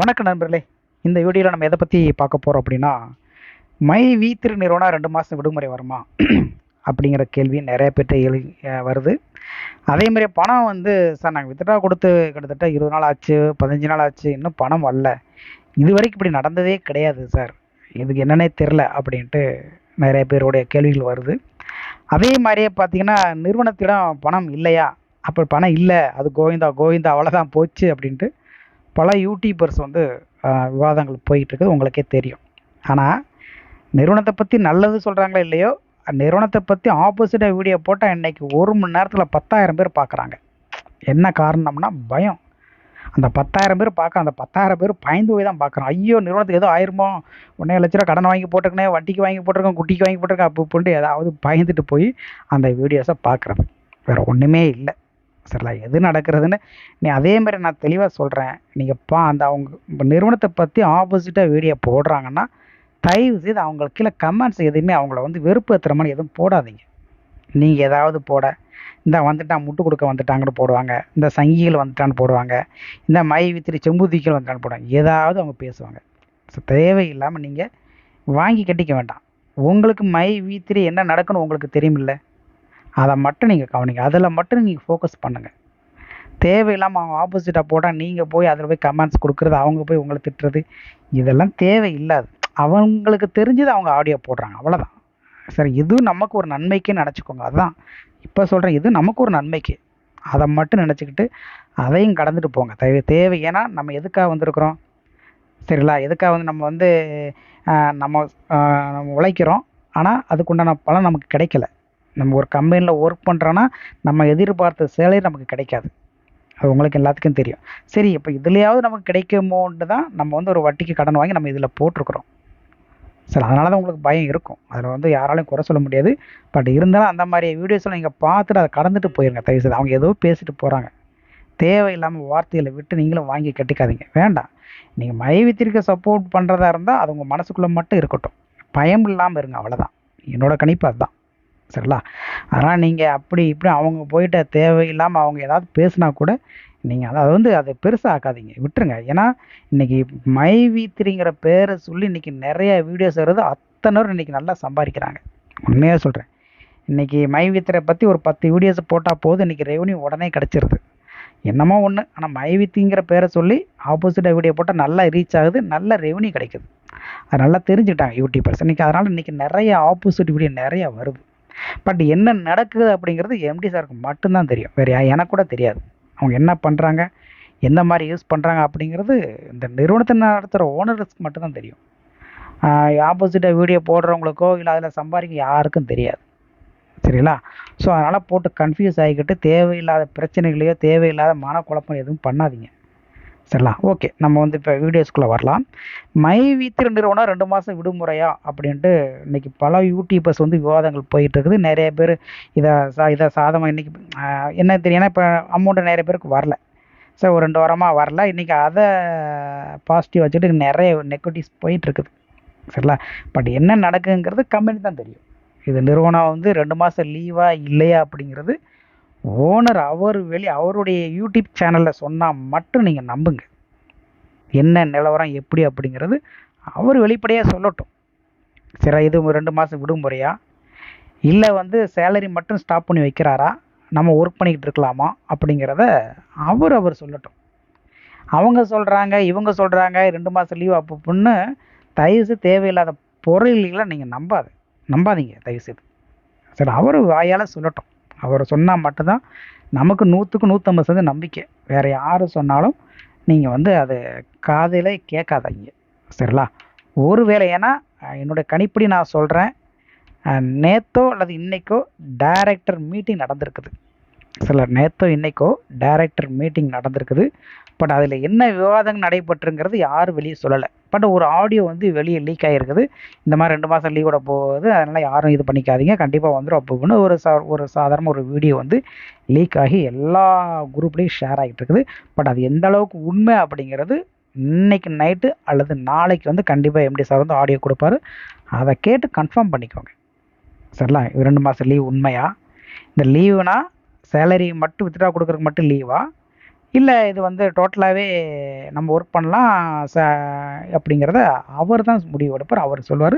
வணக்கம் நண்பர்களே. இந்த வீடியோவில் நம்ம எதை பற்றி பார்க்க போகிறோம் அப்படின்னா மை வி திரு நிறுவனம் ரெண்டு மாதம் விடுமுறை வருமா? அப்படிங்கிற கேள்வி நிறைய பேர்ட்ட எழு வருது. அதேமாதிரி பணம் வந்து சார் நாங்கள் வித்ட்ரா கொடுத்து கிட்டத்தட்ட இருபது நாள் ஆச்சு பதினஞ்சு நாள் ஆச்சு இன்னும் பணம் வரல. இது வரைக்கும் இப்படி நடந்ததே கிடையாது சார். இதுக்கு என்னன்னே தெரில அப்படின்ட்டு நிறைய பேருடைய கேள்விகள் வருது. அதே மாதிரியே பார்த்தீங்கன்னா நிறுவனத்திடம் பணம் இல்லையா? அப்போ பணம் இல்லை அது கோவிந்தா கோவிந்தா அவ்வளோதான் போச்சு அப்படின்ட்டு பல யூடியூபர்ஸ் வந்து விவாதங்கள் போயிட்டுருக்குது. உங்களுக்கே தெரியும். ஆனால் நிறுவனத்தை பற்றி நல்லது சொல்கிறாங்களோ இல்லையோ நிறுவனத்தை பற்றி ஆப்போசிட்டாக வீடியோ போட்டால் இன்னைக்கு ஒரு மணி நேரத்தில் பத்தாயிரம் பேர் பார்க்குறாங்க என்ன காரணம்னா பயம். அந்த பத்தாயிரம் பேர் பார்க்க அந்த பத்தாயிரம் பேர் பயந்து போய் தான் பார்க்குறோம் ஐயோ நிறுவனத்துக்கு ஏதோ ஆயிருமோ ஒன்றே லட்ச ரூபா கடன் வாங்கி போட்டிருக்கனே வட்டிக்கு வாங்கி போட்டிருக்கேன் குட்டிக்கு வாங்கி போட்டிருக்கேன் அப்போ போட்டு ஏதாவது பயந்துட்டு போய் அந்த வீடியோஸை பார்க்குறது வேறு ஒன்றுமே இல்லை. சரிங்களா எது நடக்கிறதுன்னு நீ அதே மாதிரி நான் தெளிவாக சொல்கிறேன் நீங்கள் பா அந்த அவங்க நிறுவனத்தை பற்றி ஆப்போசிட்டாக வீடியோ போடுறாங்கன்னா தயவு செய்து அவங்களுக்கு கீழே கமெண்ட்ஸ் எதுவுமே அவங்கள வந்து வெறுப்பு ஏற்றுற மாதிரி எதுவும் போடாதீங்க. நீங்கள் ஏதாவது போட இந்த வந்துட்டான் முட்டு கொடுக்க வந்துட்டாங்கன்னு போடுவாங்க இந்த சங்கிகள் வந்துட்டான்னு போடுவாங்க இந்த மை வித்திரி செம்புதிக்கல் வந்துட்டான்னு போடுவாங்க ஏதாவது அவங்க பேசுவாங்க. ஸோ தேவையில்லாமல் நீங்கள் வாங்கி கட்டிக்க வேண்டாம். உங்களுக்கு மை வீத்திரி என்ன நடக்குன்னு உங்களுக்கு தெரியுமில்ல? அதை மட்டும் நீங்கள் கவனிங்க. அதில் மட்டும் நீங்கள் ஃபோக்கஸ் பண்ணுங்கள் தேவையில்லாமல் அவங்க ஆப்போசிட்டாக போட்டால் நீங்கள் போய் அதில் போய் கமெண்ட்ஸ் கொடுக்குறது அவங்க போய் உங்களை திட்டுறது இதெல்லாம் தேவையில்லாது. அவங்களுக்கு தெரிஞ்சது அவங்க ஆடியோ போடுறாங்க. அவ்வளோதான் சரி இது நமக்கு ஒரு நன்மைக்கே நினச்சிக்கோங்க. அதுதான். இப்போ சொல்கிறேன் இது நமக்கு ஒரு நன்மைக்கு. அதை மட்டும் நினச்சிக்கிட்டு அதையும் கடந்துட்டு போங்க. தேவை தேவை. ஏன்னா நம்ம எதுக்காக வந்திருக்கிறோம்? சரிங்களா? எதுக்காக வந்து நம்ம வந்து நம்ம நம்ம உழைக்கிறோம்? ஆனால் அதுக்குண்டான பலன் நமக்கு கிடைக்கல. நம்ம ஒரு கம்பெனியில் ஒர்க் பண்ணுறோன்னா நம்ம எதிர்பார்த்த சேலரி நமக்கு கிடைக்காது. அது உங்களுக்கு எல்லாத்துக்கும் தெரியும். சரி இப்போ இதுலையாவது நமக்கு கிடைக்குமோன்ட்டு தான் நம்ம வந்து ஒரு வட்டிக்கு கடன் வாங்கி நம்ம இதில் போட்டிருக்கிறோம். சரி அதனால தான் உங்களுக்கு பயம் இருக்கும். அதில் வந்து யாராலையும் குறை சொல்ல முடியாது. பட் இருந்தாலும் அந்த மாதிரி வீடியோஸில் நீங்கள் பார்த்துட்டு அதை கடந்துட்டு போயிருங்க. தயவு செய்து அவங்க ஏதோ பேசிட்டு போகிறாங்க தேவையில்லாமல் வார்த்தைகளை விட்டு நீங்களும் வாங்கி கட்டிக்காதீங்க. வேண்டாம். நீங்கள் மைவித்திற்கு சப்போர்ட் பண்ணுறதா இருந்தால் அது உங்கள் மனசுக்குள்ளே மட்டும் இருக்கட்டும். பயம் இல்லாமல் இருங்க அவ்வளோதான் என்னோடய கணிப்பு அதுதான். சரிங்களா அதனால் நீங்கள் அப்படி இப்படி அவங்க போயிட்ட தேவையில்லாமல் அவங்க ஏதாவது பேசுனா கூட நீங்கள் அதை வந்து அதை பெருசாக ஆக்காதீங்க விட்டுருங்க. ஏன்னா இன்னைக்கு மை வீத்திரிங்கிற பேரை சொல்லி இன்றைக்கி நிறைய வீடியோஸ் வருது. அத்தனை பேர் இன்னைக்கு நல்லா சம்பாதிக்கிறாங்க. உண்மையாக சொல்கிறேன் இன்னைக்கு மைவித்திரை பற்றி ஒரு பத்து வீடியோஸ் போட்டால் போதும். இன்றைக்கி ரெவன்யூ உடனே கிடச்சிருது. என்னமோ ஒன்று ஆனால் மைவித்திங்கிற பேரை சொல்லி ஆப்போசிட்டாக வீடியோ போட்டால் நல்லா ரீச் ஆகுது. நல்ல ரெவன்யூ கிடைக்குது. அது நல்லா தெரிஞ்சுக்கிட்டாங்க யூடியூபர்ஸ். இன்றைக்கி அதனால் இன்றைக்கி நிறைய ஆப்போசிட் வீடியோ நிறையா வருது. பட் என்ன நடக்குது அப்படிங்கிறது எம்டி சாருக்கு மட்டும்தான் தெரியும். வேறு எனக்கு கூட தெரியாது. அவங்க என்ன பண்ணுறாங்க எந்த மாதிரி யூஸ் பண்ணுறாங்க அப்படிங்கிறது இந்த நிறுவனத்தை நடத்துகிற ஓனர்ஸ்க்கு மட்டும்தான் தெரியும். ஆப்போசிட்டாக வீடியோ போடுறவங்களுக்கோ இல்லை அதில் சம்பாதிக்க யாருக்கும் தெரியாது. சரிங்களா? ஸோ அதனால் போட்டு கன்ஃபியூஸ் ஆகிக்கிட்டு தேவையில்லாத பிரச்சனைகளையோ தேவையில்லாத மனக்குழப்பம் எதுவும் பண்ணாதீங்க. சரிங்களா ஓகே நம்ம வந்து இப்போ வீடியோஸ்குள்ளே வரலாம். மை வீத்திர நிறுவனம் ரெண்டு மாதம் விடுமுறையா? அப்படின்ட்டு இன்றைக்கி பல யூடியூபர்ஸ் வந்து விவாதங்கள் போயிட்டு இருக்குது நிறைய பேர் இதை சா இதை சாதமாக இன்றைக்கி என்ன தெரியும்னா இப்போ அமௌண்ட்டு நிறைய பேருக்கு வரல. சார் ஒரு ரெண்டு வாரமாக வரல. இன்றைக்கி அதை பாசிட்டிவ் வச்சுட்டு நிறைய நெகட்டிவ்ஸ் போயிட்டுருக்குது. சரிங்களா பட் என்ன நடக்குங்கிறது கம்பெனி தான் தெரியும். இது நிறுவனம் வந்து ரெண்டு மாதம் லீவாக இல்லையா அப்படிங்கிறது ஓனர் அவர் வெளி அவருடைய யூடியூப் சேனலில் சொன்னால் மட்டும் நீங்கள் நம்புங்க. என்ன நிலவரம் எப்படி அப்படிங்கிறது அவர் வெளிப்படையாக சொல்லட்டும். சரி இது ரெண்டு மாதம் விடுமுறையா இல்லை வந்து சேலரி மட்டும் ஸ்டாப் பண்ணி வைக்கிறாரா? நம்ம ஒர்க் பண்ணிக்கிட்டு இருக்கலாமா? அப்படிங்கிறத அவர் அவர் சொல்லட்டும். அவங்க சொல்கிறாங்க இவங்க சொல்கிறாங்க ரெண்டு மாதம் லீவ் அப்போ பொண்ணு தயவுசெய்து தேவையில்லாத பொருள்களை நீங்கள் நம்பாது நம்பாதீங்க தயவுசெய்து சரி அவர் வாயால் சொல்லட்டும். அவர் சொன்னால் மட்டும்தான் நமக்கு நூற்றுக்கு நூற்றம்பது சதவீதம் நம்பிக்கை. வேறு யார் சொன்னாலும் நீங்கள் வந்து அதை காதில் கேட்காதீங்க. சரிங்களா? ஒரு வேளை ஏன்னா என்னுடைய கணிப்படி நான் சொல்கிறேன் நேத்தோ அல்லது இன்றைக்கோ டைரக்டர் மீட்டிங் நடந்திருக்குது. சில நேத்தோ இன்றைக்கோ டைரக்டர் மீட்டிங் நடந்திருக்குது. பட் அதில் என்ன விவாதம் நடைபெற்றுங்கிறது யாரும் வெளியே சொல்லலை. பட் ஒரு ஆடியோ வந்து வெளியே லீக் ஆகிருக்குது இந்த மாதிரி ரெண்டு மாதம் லீவோட போகுது. அதனால் யாரும் இது பண்ணிக்காதீங்க. கண்டிப்பாக வந்துடும் அப்போன்னு ஒரு சா ஒரு சாதாரண ஒரு வீடியோ வந்து லீக் ஆகி எல்லா குரூப்லேயும் ஷேர் ஆகிட்டு இருக்குது. பட் அது எந்த அளவுக்கு உண்மை அப்படிங்கிறது இன்னைக்கு நைட்டு அல்லது நாளைக்கு வந்து கண்டிப்பாக எம்டி சார் வந்து ஆடியோ கொடுப்பாரு. அதை கேட்டு கன்ஃபார்ம் பண்ணிக்கோங்க. சரிங்களா? இது ரெண்டு மாதம் லீவ் உண்மையா? இந்த லீவுனா சேலரி மட்டும் வித்ட்ரா கொடுக்குறதுக்கு மட்டும் லீவா இல்லை இது வந்து டோட்டலாகவே நம்ம ஒர்க் பண்ணலாம் ச அப்படிங்கிறத அவர் தான் முடிவு எடுப்பார். அவர் சொல்லுவார்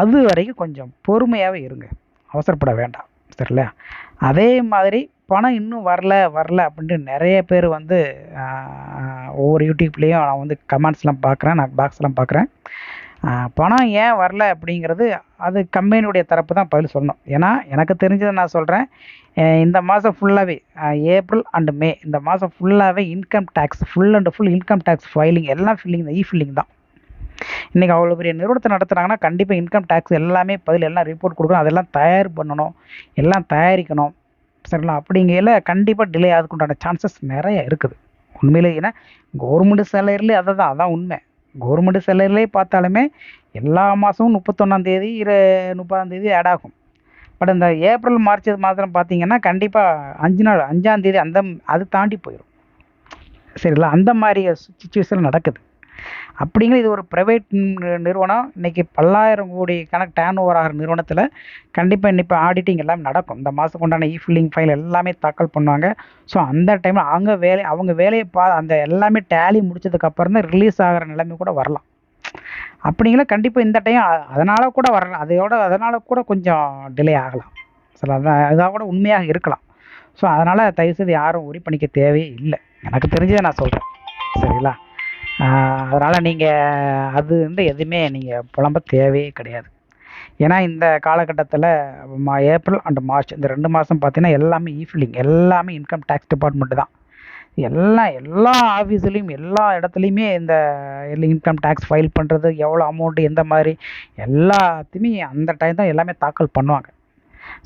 அது வரைக்கும் கொஞ்சம் பொறுமையாகவே இருங்க. அவசரப்பட வேண்டாம். சரிங்களா அதே மாதிரி பணம் இன்னும் வரல வரல அப்படின்ட்டு நிறைய பேர் வந்து ஒவ்வொரு யூடியூப்லேயும் நான் வந்து கமெண்ட்ஸ்லாம் பார்க்குறேன் நான் பாக்ஸ்லாம் பார்க்குறேன். பணம் ஏன் வரல அப்படிங்கிறது அது கம்பெனியுடைய தரப்பு தான் பதில் சொல்லணும். ஏன்னா எனக்கு தெரிஞ்சதை நான் சொல்கிறேன் இந்த மாதம் ஃபுல்லாகவே ஏப்ரல் அண்டு மே இந்த மாதம் ஃபுல்லாகவே income tax full and full income tax filing எல்லாம் ஃபில்லிங் தான் இ ஃபில்லிங் தான். இன்றைக்கி அவ்வளோ பெரிய நிறுவனத்தை நடத்துகிறாங்கன்னா கண்டிப்பாக இன்கம் டேக்ஸ் எல்லாமே பதில் எல்லாம் ரிப்போர்ட் கொடுக்கணும். அதெல்லாம் தயார் பண்ணணும். எல்லாம் தயாரிக்கணும். சரிங்களா? அப்படிங்கையில் கண்டிப்பாக டிலே ஆகுதுக்குண்டான சான்சஸ் நிறைய இருக்குது. உண்மையிலே ஏன்னா கவர்மெண்ட் சேலரிலே அதை தான் அதான் உண்மை. கவர்மெண்ட் சேலரிலே பார்த்தாலுமே எல்லா மாதமும் முப்பத்தொன்னாந்தேதி இரு முப்பதாந்தேதி ஆட் ஆகும். பட் இந்த ஏப்ரல் மார்ச் மாதம் பார்த்தீங்கன்னா கண்டிப்பாக அஞ்சு நாள் அஞ்சாந்தேதி அந்த அது தாண்டி போயிடும் சரிங்களா? அந்த மாதிரி சுச்சுவேஷன் நடக்குது. அப்படிங்கிற இது ஒரு ப்ரைவேட் நிறுவனம். இன்றைக்கி பல்லாயிரம் கோடி கணக்கு டேர்ன் ஓவர் ஆகிற நிறுவனத்தில் கண்டிப்பாக இன்னைக்கு ஆடிட்டிங் எல்லாம் நடக்கும். இந்த மாதம் கொண்டான இ ஃபில்லிங் ஃபைல் எல்லாமே தாக்கல் பண்ணுவாங்க. ஸோ அந்த டைமில் அவங்க வேலை அவங்க வேலையை பா அந்த எல்லாமே டேலி முடிச்சதுக்கப்புறம் தான் ரிலீஸ் ஆகிற நிலைமை கூட வரலாம். அப்படிங்களா கண்டிப்பாக இந்த டைம் அதனால் கூட வரலாம். அதையோட அதனால் கூட கொஞ்சம் டிலே ஆகலாம். சில அதான் அதாக கூட உண்மையாக இருக்கலாம். ஸோ அதனால் தயவுசெய்து யாரும் உரி பண்ணிக்க தேவையே இல்லை. எனக்கு தெரிஞ்சதை நான் சொல்கிறேன் சரிங்களா? அதனால் நீங்கள் அது வந்து எதுவுமே நீங்கள் புலம்ப தேவையே கிடையாது. ஏன்னா இந்த காலகட்டத்தில் மா ஏப்ரல் அண்ட் மார்ச் இந்த ரெண்டு மாதம் பார்த்தீங்கன்னா எல்லாமே ஈஃபிலிங் எல்லாமே இன்கம் டேக்ஸ் டிபார்ட்மெண்ட்டு தான். எல்லாம் எல்லா ஆஃபீஸ்லேயும் எல்லா இடத்துலையுமே இந்த இன்கம் டேக்ஸ் ஃபைல் பண்ணுறது எவ்வளோ அமௌண்ட்டு எந்த மாதிரி எல்லாத்தையுமே அந்த டைம் தான் எல்லாமே தாக்கல் பண்ணுவாங்க.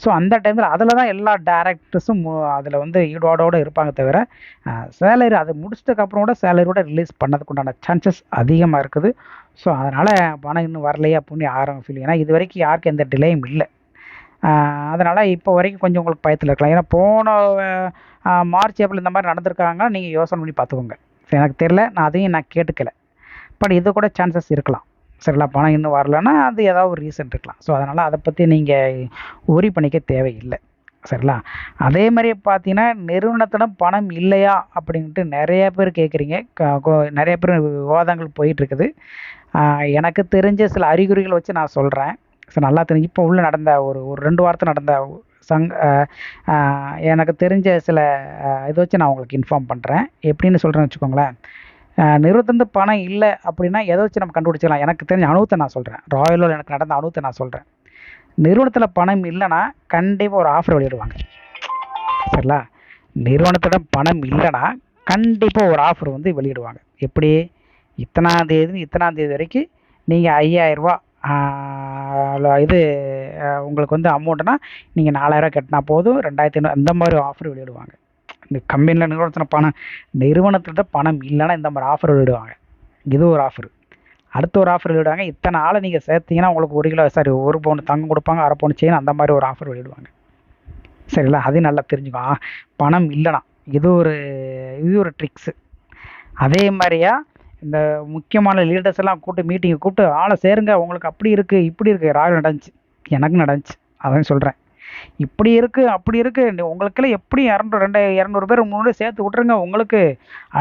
ஸோ அந்த டைமில் அதில் தான் எல்லா டேரக்டர்ஸும் அதில் வந்து ஈடோடோடு இருப்பாங்க தவிர சேலரி அது முடிச்சதுக்கப்புறம் கூட சேலரியோட ரிலீஸ் பண்ணதுக்கு உண்டான சான்சஸ் அதிகமாக இருக்குது. ஸோ அதனால் பணம் இன்னும் வரலையே அப்படின்னு ஆரம்பம் ஃபீல் ஏன்னா இது வரைக்கும் யாருக்கும் எந்த டிலேயும் இல்லை. அதனால் இப்போ வரைக்கும் கொஞ்சம் உங்களுக்கு பயத்தில் இருக்கலாம். ஏன்னா போன மார்ச் ஏப்ரல் இந்த மாதிரி நடந்திருக்காங்கன்னா நீங்கள் யோசனை பண்ணி பார்த்துக்கோங்க. எனக்கு தெரில நான் அதையும் நான் கேட்டுக்கல. பட் இது கூட சான்சஸ் இருக்கலாம். சரிங்களா பணம் இன்னும் வரலன்னா அது ஏதாவது ஒரு ரீசன் இருக்கலாம். ஸோ அதனால் அதை பற்றி நீங்கள் ஒரி பண்ணிக்க தேவையில்லை. சரிங்களா அதே மாதிரி பார்த்தீங்கன்னா நிறுவனத்திடம் பணம் இல்லையா அப்படின்ட்டு நிறைய பேர் கேட்குறீங்க நிறைய பேர் விவாதங்கள் போயிட்டுருக்குது. எனக்கு தெரிஞ்ச சில அறிகுறிகள் வச்சு நான் சொல்கிறேன் ஸோ நல்லா தெரிஞ்சு இப்போ உள்ள நடந்த ஒரு ஒரு ரெண்டு வாரத்தில் நடந்த சங் எனக்கு தெரிஞ்ச சில இதை வச்சு நான் உங்களுக்கு இன்ஃபார்ம் பண்ணுறேன் எப்படின்னு சொல்கிறேன்னு வச்சுக்கோங்களேன். நிறுவனத்துலேருந்து பணம் இல்லை அப்படின்னா எதை வச்சு நம்ம கண்டுபிடிச்சிக்கலாம் எனக்கு தெரிஞ்ச அனுபவத்தை நான் சொல்கிறேன் ராயலோட எனக்கு நடந்த அனுபவத்தை நான் சொல்கிறேன் நிறுவனத்தில் பணம் இல்லைன்னா கண்டிப்பாக ஒரு ஆஃபர் வெளியிடுவாங்க. சரிங்களா? நிறுவனத்திடம் பணம் இல்லைன்னா கண்டிப்பாக ஒரு ஆஃபர் வந்து வெளியிடுவாங்க. எப்படி? இத்தனாந்தேதி இத்தனாந்தேதி வரைக்கும் நீங்கள் ஐயாயிரரூபா இது உங்களுக்கு வந்து அமௌண்ட்டுனா நீங்கள் நாலாயிரம் கட்டினா போதும் ரெண்டாயிரத்தி ஐநூறு அந்த மாதிரி ஆஃபர் வெளியிடுவாங்க. இந்த கம்பெனியில் நிறுவனத்தில் பணம்? நிறுவனத்திட்ட பணம் இல்லைன்னா இந்த மாதிரி ஆஃபர் விடுவாங்க இது ஒரு ஆஃபர் அடுத்த ஒரு ஆஃபர் விடுவாங்க இத்தனை ஆளை நீங்கள் சேர்த்தீங்கன்னா உங்களுக்கு ஒரு கிலோ சாரி ஒரு பவுன் தங்கம் கொடுப்பாங்க அரை பவுன் செயின் அந்த மாதிரி ஒரு ஆஃபர் வெளியிடுவாங்க. சரிங்களா? அதையும் நல்லா தெரிஞ்சுக்கோ. பணம் இல்லைனா இது ஒரு இது ஒரு ட்ரிக்ஸு அதே மாதிரியா இந்த முக்கியமான லீடர்ஸ் எல்லாம் கூப்பிட்டு மீட்டிங்கை கூப்பிட்டு ஆளை சேருங்க. உங்களுக்கு அப்படி இருக்குது இப்படி இருக்குது ராகுல் நடந்துச்சு. எனக்கு நடந்துச்சு. அதான் சொல்கிறேன் இப்படி இருக்குது அப்படி இருக்குது உங்களுக்கெல்லாம் எப்படி இரநூறு ரெண்டு இரநூறு பேர் முன்னாடி சேர்த்து விட்ருங்க உங்களுக்கு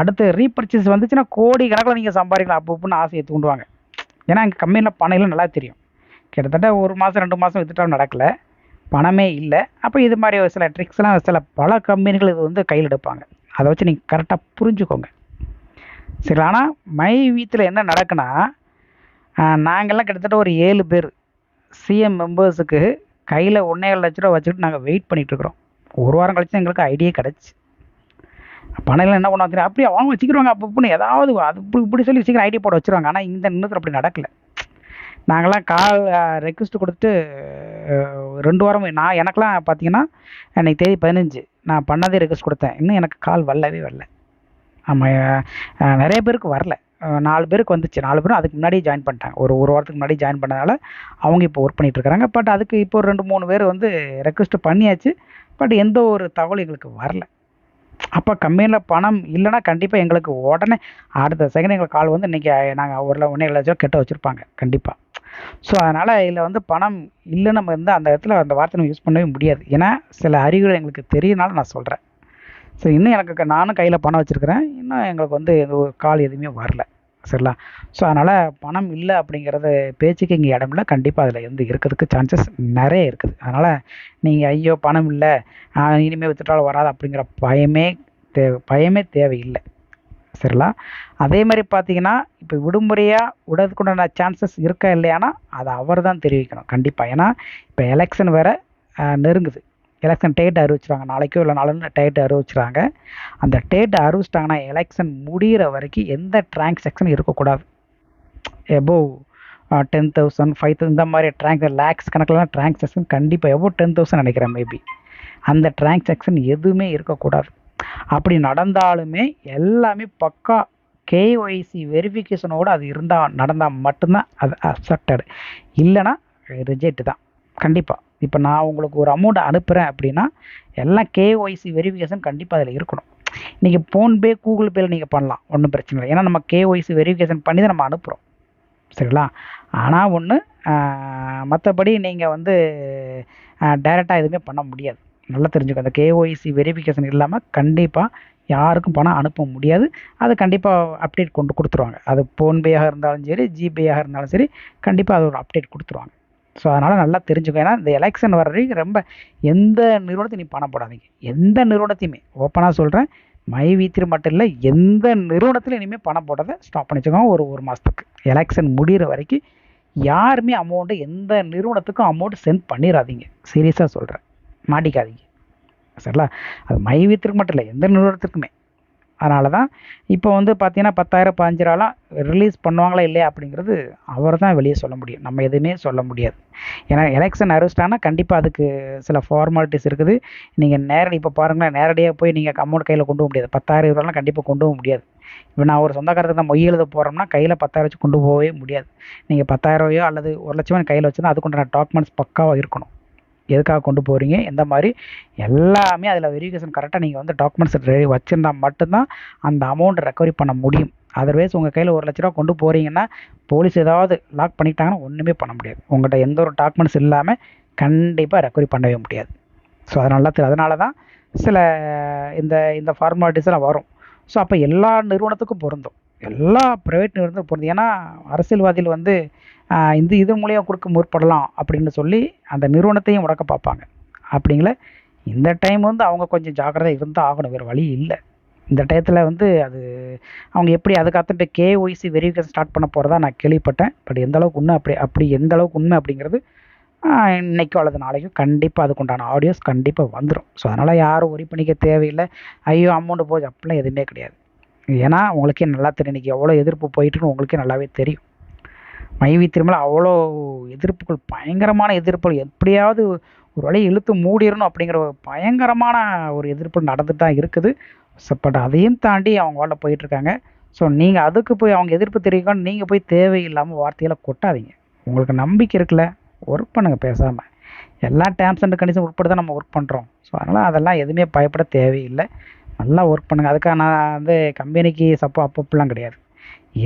அடுத்து ரீபர்ச்சேஸ் வந்துச்சுன்னா கோடி கணக்கில் நீங்கள் சம்பாதிக்கலாம். அப்போ அப்படின்னு ஆசையை தூண்டுவாங்க ஏன்னா எங்கள் கம்பெனியில் பணம் இல்லை நல்லா தெரியும். கிட்டத்தட்ட ஒரு மாதம் ரெண்டு மாதம் வித்துட்டாலும் நடக்கலை. பணமே இல்லை. அப்போ இது மாதிரி சில ட்ரிக்ஸ்லாம் சில பல கம்பெனிகள் இது வந்து கையில் எடுப்பாங்க. அதை வச்சு நீங்கள் கரெக்டாக புரிஞ்சுக்கோங்க. சரி ஆனால் மை வீத்தில் என்ன நடக்குன்னா நாங்கள்லாம் கிட்டத்தட்ட ஒரு ஏழு பேர் சிஎம் மெம்பர்ஸுக்கு கையில் ஒன்றேகால் லட்ச ரூபா வச்சுக்கிட்டு நாங்கள் வெயிட் பண்ணிகிட்ருக்குறோம் ஒரு வாரம் கழிச்சு தான் எங்களுக்கு ஐடியா கிடச்சி. பணம் என்ன பண்ணுவாங்க தெரியும்? அப்படியே அவங்க வச்சுக்கிடுவாங்க அப்போ இப்படின்னு ஏதாவது அது இப்படி இப்படி சொல்லி சீக்கிரம் ஐடியா போட வச்சுருவாங்க. ஆனால் இந்த நிமிடத்தில் அப்படி நடக்கல. நாங்களாம் கால் ரெக்வஸ்ட் கொடுத்துட்டு ரெண்டு வாரம் நான் எனக்கெலாம் பார்த்தீங்கன்னா அன்னைக்கு தேதி பதினஞ்சு. நான் பண்ணதே ரெக்வஸ்ட் கொடுத்தேன். இன்னும் எனக்கு கால் வரலவே வரல. ஆமாம் நிறைய பேருக்கு வரல. நாலு பேருக்கு வந்துச்சு. நாலு பேரும் அதுக்கு முன்னாடியே ஜாயின் பண்ணிட்டாங்க. ஒரு ஒரு வாரத்துக்கு முன்னாடி ஜாயின் பண்ணதால் அவங்க இப்போ ஒர்க் பண்ணிகிட்ருக்குறாங்க பட் அதுக்கு இப்போ ஒரு ரெண்டு மூணு பேர் வந்து ரெக்வஸ்ட் பண்ணியாச்சு. பட் எந்த ஒரு தகவலும் எங்களுக்கு வரல. அப்போ கம்பெனியில் பணம் இல்லைன்னா கண்டிப்பாக எங்களுக்கு உடனே அடுத்த செகண்ட் எங்களுக்கு கால் வந்து இன்றைக்கி நாங்கள் ஒரு ஒன்றே லட்சம் கெட்ட வச்சுருப்பாங்க. கண்டிப்பாக ஸோ அதனால் இதில் வந்து பணம் இல்லைன்னு நம்ம இருந்தால் அந்த இடத்துல அந்த வார்த்தை நம்ம யூஸ் பண்ணவே முடியாது. ஏன்னா சில அறிகுறி எங்களுக்கு தெரியனால நான் சொல்கிறேன் சரி இன்னும் எனக்கு நானும் கையில் பணம் வச்சுருக்கிறேன். இன்னும் எங்களுக்கு வந்து எந்த ஒரு கால் எதுவுமே வரல. சரிங்களா? ஸோ அதனால் பணம் இல்லை அப்படிங்கிறது பேச்சுக்கு இங்கே இடம் இல்லை. கண்டிப்பாக அதில் வந்து இருக்கிறதுக்கு சான்சஸ் நிறைய இருக்குது. அதனால் நீங்கள் ஐயோ பணம் இல்லை. இனிமேல் வித்துட்டாலும் வராது அப்படிங்கிற பயமே தேவை பயமே தேவையில்லை. சரிங்களா? அதே மாதிரி பார்த்தீங்கன்னா இப்போ விடுமுறையாக விடுறதுக்குண்டான சான்சஸ் இருக்கா இல்லையானா அதை அவர் தான் தெரிவிக்கணும். கண்டிப்பாக ஏன்னா இப்போ எலெக்ஷன் வேறு நெருங்குது. எலெக்ஷன் டேட் அறிவிச்சிருவாங்க. நாளைக்கோ இல்லை நாளும் டேட் அறிவிச்சிருவாங்க. அந்த டேட் அறிவிச்சிட்டாங்கன்னா எலெக்ஷன் முடிகிற வரைக்கும் எந்த டிரான்சாக்ஷன் இருக்கக்கூடாது. Above ten thousand five thousand இந்த மாதிரி ட்ராங்க் லேக்ஸ் கணக்கில்லாம் டிரான்சாக்ஷன் கண்டிப்பாக எவ்வளோ டென் தௌசண்ட் நினைக்கிறேன் மேபி அந்த டிரான்சாக்ஷன் எதுவுமே இருக்கக்கூடாது. அப்படி நடந்தாலுமே எல்லாமே பக்கா கேஒய்சி வெரிஃபிகேஷனோடு அது இருந்தால் நடந்தால் மட்டும்தான் அது அக்செப்டடு இல்லைன்னா ரிஜெக்ட் தான். கண்டிப்பாக இப்போ நான் உங்களுக்கு ஒரு அமௌண்ட் அனுப்புகிறேன் அப்படின்னா எல்லாம் கேஒய்சி வெரிஃபிகேஷன் கண்டிப்பாக அதில் இருக்கணும். நீங்கள் ஃபோன்பே கூகுள் பேயில் நீங்கள் பண்ணலாம். ஒன்றும் பிரச்சனை இல்லை. ஏன்னா நம்ம கேஒய்சி வெரிஃபிகேஷன் பண்ணி தான் நம்ம அனுப்புகிறோம் சரிங்களா? ஆனால் ஒன்று மற்றபடி நீங்கள் வந்து டைரெக்டாக எதுவுமே பண்ண முடியாது. நல்லா தெரிஞ்சுக்கோ அந்த கேஒய்சி வெரிஃபிகேஷன் இல்லாமல் கண்டிப்பாக யாருக்கும் பணம் அனுப்ப முடியாது. அது கண்டிப்பாக அப்டேட் கொண்டு கொடுத்துருவாங்க. அது ஃபோன்பேயாக இருந்தாலும் சரி ஜிபேயாக இருந்தாலும் சரி கண்டிப்பாக அது ஒரு அப்டேட் கொடுத்துருவாங்க. ஸோ அதனால் நல்லா தெரிஞ்சுக்கோ. ஏன்னா இந்த எலெக்ஷன் வர்றதுக்கு ரொம்ப எந்த நிறுவனத்தையும் நீ பணம் போடாதீங்க. எந்த நிறுவனத்தையுமே ஓப்பனாக சொல்கிறேன் மை வீத்திரி மட்டும் இல்லை எந்த நிறுவனத்தில் இனிமேல் பணம் போட்டதை ஸ்டாப் பண்ணி வச்சுக்கோங்க. ஒரு ஒரு மாதத்துக்கு எலெக்ஷன் முடிகிற வரைக்கும் யாருமே அமௌண்ட்டு எந்த நிறுவனத்துக்கும் அமௌண்ட் சென்ட் பண்ணிடாதீங்க சீரியஸாக சொல்கிறேன் மாட்டிக்காதீங்க. சரிங்களா? அது மை வீத்திற்கு மட்டும் இல்லை எந்த நிறுவனத்துக்குமே அதனால தான் இப்போ வந்து பார்த்தீங்கன்னா பத்தாயிரம் பதினஞ்சாயிரம்லாம் ரிலீஸ் பண்ணுவாங்களா இல்லையா அப்படிங்கிறது அவர் தான் வெளியே சொல்ல முடியும். நம்ம எதுவுமே சொல்ல முடியாது. ஏன்னா எலெக்ஷன் அறிவிச்சிட்டாங்கன்னா கண்டிப்பாக அதுக்கு சில ஃபார்மாலிட்டிஸ் இருக்குது. நீங்கள் நேரடி இப்போ பாருங்களேன் நேரடியாக போய் நீங்கள் அமௌண்ட் கையில் கொண்டு போக முடியாது. பத்தாயிரம் ரூபாலாம் கண்டிப்பாக கொண்டு போக முடியாது. இப்போ நான் ஒரு சொந்தக்காரத்துக்கு நான் மொய் எழுத போகிறோம்னா கையில் பத்தாயிரம் வச்சு கொண்டு போகவே முடியாது. நீங்கள் பத்தாயிரம் ரூபாயோ அல்லது ஒரு லட்சம் கையில் வச்சுருந்தா அதுக்குண்டான டாக்குமெண்ட்ஸ் பக்காவாக இருக்கணும். எதுக்காக கொண்டு போகிறீங்க எந்த மாதிரி எல்லாமே அதில் வெரிஃபிகேஷன் கரெக்டாக நீங்கள் வந்து டாக்குமெண்ட்ஸ் ரெடி வச்சுருந்தா மட்டும்தான் அந்த அமௌண்ட் ரெக்கவரி பண்ண முடியும். அதர்வைஸ் உங்கள் கையில் ஒரு லட்ச ரூபா கொண்டு போகிறீங்கன்னா போலீஸ் ஏதாவது லாக் பண்ணிட்டாங்கன்னா ஒன்றுமே பண்ண முடியாது. உங்கள்கிட்ட எந்த ஒரு டாக்குமெண்ட்ஸ் இல்லாமல் கண்டிப்பாக ரெக்கவரி பண்ணவே முடியாது. ஸோ அதனால அதனால தான் சில இந்த இந்த ஃபார்மாலிட்டிஸ்லாம் வரும். ஸோ அப்போ எல்லா நிறுவனத்துக்கும் பொருந்தும். எல்லா ப்ரைவேட் நிறுவனத்துக்கும் பொருந்தும். ஏன்னா அரசியல்வாதிகள் வந்து இந்த இது மூலியம் கொடுக்க முற்படலாம் அப்படின்னு சொல்லி அந்த நிறுவனத்தையும் உடக்க பார்ப்பாங்க. அப்படிங்கள? இந்த டைம் வந்து அவங்க கொஞ்சம் ஜாக்கிரதை இருந்தால் ஆகணும் வேறு வழி இல்லை. இந்த டயத்தில் வந்து அது அவங்க எப்படி அதுக்கப்புறம் இப்போ கேஒய்சி வெரிஃபிகேஷன் ஸ்டார்ட் பண்ண போகிறதா நான் கேள்விப்பட்டேன். பட் எந்த அளவுக்கு உண்மை அப்படி அப்படி எந்த அளவுக்கு உண்மை அப்படிங்கிறது இன்றைக்கோ அல்லது நாளைக்கோ கண்டிப்பாக அதுக்குண்டான ஆடியோஸ் கண்டிப்பாக வந்துடும் ஸோ அதனால் யாரும் ஒரி பண்ணிக்க தேவையில்லை. ஐயோ அமௌண்ட்டு போச்சு அப்படிலாம் எதுவுமே கிடையாது. ஏன்னா உங்களுக்கே நல்லா தெரியும். இன்றைக்கி எவ்வளோ எதிர்ப்பு போயிட்டுன்னு உங்களுக்கே நல்லாவே தெரியும். மைவி திருமலை அவ்வளோ எதிர்ப்புகள் பயங்கரமான எதிர்ப்புகள். எப்படியாவது ஒரு வழியை இழுத்து மூடிடணும் அப்படிங்கிற ஒரு பயங்கரமான ஒரு எதிர்ப்பு நடந்துட்டு தான் இருக்குது. ஸோ பட் அதையும் தாண்டி அவங்க வாழ போயிட்டுருக்காங்க. ஸோ நீங்கள் அதுக்கு போய் அவங்க எதிர்ப்பு தெரிவிக்கணும் நீங்கள் போய் தேவையில்லாமல் வார்த்தைகளை கொட்டாதீங்க. உங்களுக்கு நம்பிக்கை இருக்குல்ல ஒர்க் பண்ணுங்கள் பேசாமல் எல்லா டேர்ம்ஸ் அண்ட் கண்டிஷன் உட்பட தான் நம்ம ஒர்க் பண்ணுறோம் ஸோ அதனால் அதெல்லாம் எதுவுமே பயப்பட தேவையில்லை. நல்லா ஒர்க் பண்ணுங்கள் அதுக்காக நான் வந்து கம்பெனிக்கு சப்போ அப்பப்பெல்லாம் கிடையாது.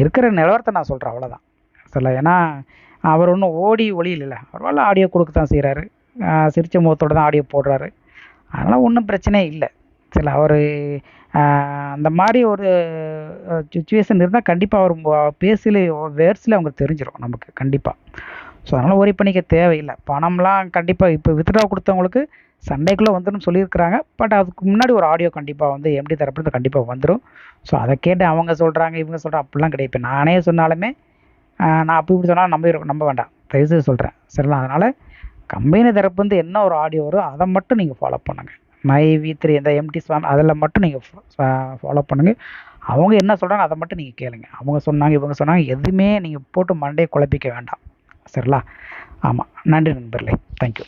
இருக்கிற நிலவரத்தை நான் சொல்கிறேன் அவ்வளோதான் சரில ஏன்னா அவர் ஒன்றும் ஓடி ஒளியில்ல பரவாயில்ல ஆடியோ கொடுக்க தான் செய்கிறாரு சிரித்த முகத்தோடு தான் ஆடியோ போடுறாரு. அதனால் ஒன்றும் பிரச்சனையே இல்லை. சரி அவர் அந்த மாதிரி ஒரு சுச்சுவேஷன் இருந்தால் கண்டிப்பாக அவர் பேசல வேர்ட்ஸில் அவங்களுக்கு தெரிஞ்சிடும் நமக்கு கண்டிப்பாக ஸோ அதனால் ஒரி பண்ணிக்க தேவையில்லை. பணம்லாம் கண்டிப்பாக இப்போ வித்ட்ரா கொடுத்தவங்களுக்கு சண்டேக்குள்ளே வந்துடும் சொல்லியிருக்கிறாங்க. பட் அதுக்கு முன்னாடி ஒரு ஆடியோ கண்டிப்பாக வந்து எம்டி தரப்புறது கண்டிப்பாக வந்துடும் ஸோ அதை கேட்டு அவங்க சொல்கிறாங்க இவங்க சொல்கிறாங்க அப்படிலாம் கிடையாது. இப்போ நானே சொன்னாலுமே நான் அப்படி இப்படி சொன்னால் நம்ப நம்ப வேண்டாம். தயவுசெய்து சொல்கிறேன் சரிங்களா? அதனால் கம்பெனி தரப்பு வந்து என்ன ஒரு ஆடியோ வருதோ அதை மட்டும் நீங்கள் ஃபாலோ பண்ணுங்கள் மை வி த்ரீ இந்த எம்டி ஸ்வாம் அதில் மட்டும் நீங்கள் ஃபாலோ பண்ணுங்கள் அவங்க என்ன சொல்கிறாங்க அதை மட்டும் நீங்கள் கேளுங்க. அவங்க சொன்னாங்க இவங்க சொன்னாங்க எதுவுமே நீங்கள் போட்டு மண்டையை குழப்பிக்க வேண்டாம். சரிங்களா? ஆமாம் நன்றி நண்பர்களே. தேங்க்யூ